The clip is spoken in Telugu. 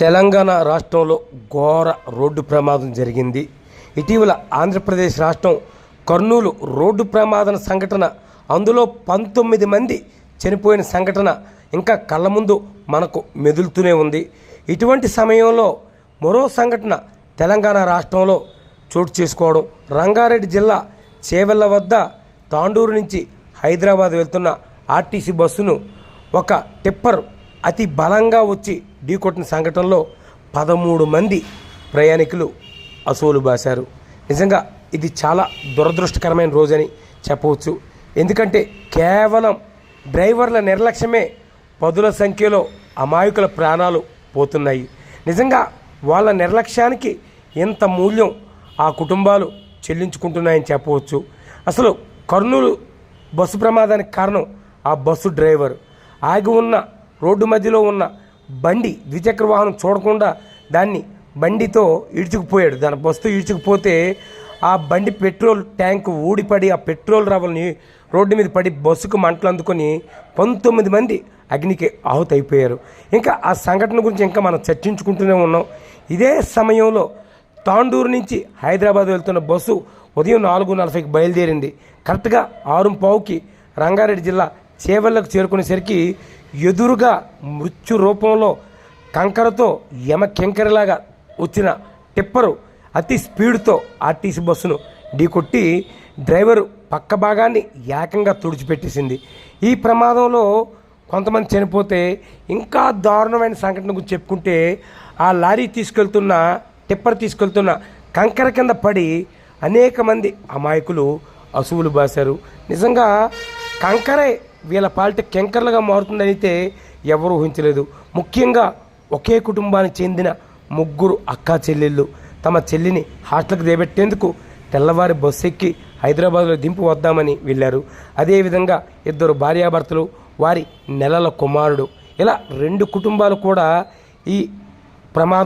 తెలంగాణ రాష్ట్రంలో ఘోర రోడ్డు ప్రమాదం జరిగింది. ఇటీవల ఆంధ్రప్రదేశ్ రాష్ట్రం కర్నూలు రోడ్డు ప్రమాదం సంఘటన అందులో పంతొమ్మిది మంది చనిపోయిన సంఘటన ఇంకా కళ్ళ ముందు మనకు మెదులుతూనే ఉంది. ఇటువంటి సమయంలో మరో సంఘటన తెలంగాణ రాష్ట్రంలో చోటు చేసుకోవడం. రంగారెడ్డి జిల్లా చేవెళ్ళ వద్ద తాండూరు నుంచి హైదరాబాద్ వెళ్తున్న ఆర్టీసీ బస్సును ఒక టిప్పర్ అతి బలంగా వచ్చి ఢీకొట్టిన సంఘటనలో పదమూడు మంది ప్రయాణికులు అసూలు బాశారు. నిజంగా ఇది చాలా దురదృష్టకరమైన రోజని చెప్పవచ్చు. ఎందుకంటే కేవలం డ్రైవర్ల నిర్లక్ష్యమే పదుల సంఖ్యలో అమాయకుల ప్రాణాలు పోతున్నాయి. నిజంగా వాళ్ళ నిర్లక్ష్యానికి ఎంత మూల్యం ఆ కుటుంబాలు చెల్లించుకుంటున్నాయని చెప్పవచ్చు. అసలు కర్నూలు బస్సు ప్రమాదానికి కారణం ఆ బస్సు డ్రైవర్. ఆగి ఉన్న రోడ్డు మధ్యలో ఉన్న బండి ద్విచక్ర వాహనం చూడకుండా దాన్ని బండితో ఈడ్చుకుపోయాడు. దాని బస్సు ఈడ్చుకుపోతే ఆ బండి పెట్రోల్ ట్యాంక్ ఊడిపడి ఆ పెట్రోల్ రవ్వల్ని రోడ్డు మీద పడి బస్సుకు మంటలు అందుకొని పంతొమ్మిది మంది అగ్నికి ఆహుతి అయిపోయారు ఇంకా ఆ సంఘటన గురించి ఇంకా మనం చర్చించుకుంటూనే ఉన్నాం. ఇదే సమయంలో తాండూరు నుంచి హైదరాబాద్ వెళ్తున్న బస్సు ఉదయం నాలుగు నలభైకి బయలుదేరింది. కరెక్ట్గా ఆరు పావుకి రంగారెడ్డి జిల్లా చేవళ్ళకు చేరుకునేసరికి ఎదురుగా మృత్యు రూపంలో కంకరతో యమ కెంకరలాగా వచ్చిన టిప్పరు అతి స్పీడ్తో ఆర్టీసీ బస్సును ఢీకొట్టి డ్రైవరు పక్క భాగాన్ని ఏకంగా తుడిచిపెట్టేసింది. ఈ ప్రమాదంలో కొంతమంది చనిపోతే ఇంకా దారుణమైన సంఘటన గురించి చెప్పుకుంటే ఆ లారీ తీసుకెళ్తున్న టిప్పర్ తీసుకెళ్తున్న కంకర కింద పడి అనేక మంది అమాయకులు అసువులు బాశారు. నిజంగా కంకరే వీళ్ళ పాలిట కెంకర్లుగా మారుతుందని అయితే ఎవరు ఊహించలేదు. ముఖ్యంగా ఒకే కుటుంబానికి చెందిన ముగ్గురు అక్కా చెల్లెళ్ళు. తమ చెల్లిని హాస్టల్కి దేబెట్టేందుకు తెల్లవారి బస్సు ఎక్కి హైదరాబాద్లో దింపు వద్దామని వెళ్ళారు. అదేవిధంగా ఇద్దరు భార్యాభర్తలు వారి నెలల కుమారుడు. ఇలా రెండు కుటుంబాలు కూడా ఈ ప్రమాదం